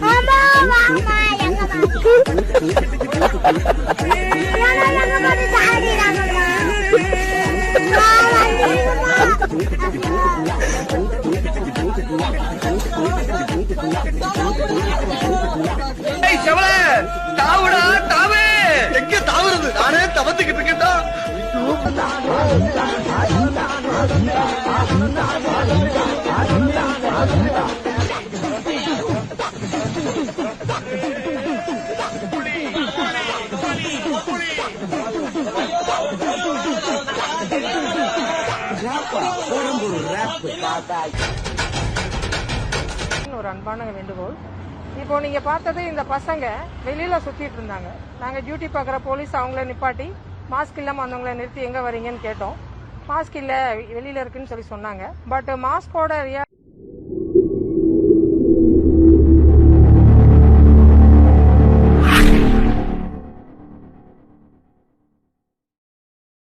Mama! தாவுடா தாவு. எங்க தாவுறது? நானே தவத்துக்கிட்டு இருக்கேன்டா ஒரு அன்பான வேண்டுகோள். இப்போ நீங்க பார்த்தது இந்த பசங்க வெளியில சுத்திட்டு இருந்தாங்க. நாங்க டியூட்டி பார்க்குற போலீஸ் அவங்கள நிப்பாட்டி மாஸ்க் இல்லாம வந்தவங்களை நிறுத்தி எங்க வரீங்கன்னு கேட்டோம். மாஸ்க் இல்ல வெளியில இருக்குன்னு சொல்லி சொன்னாங்க. பட் மாஸ்கோட ரியா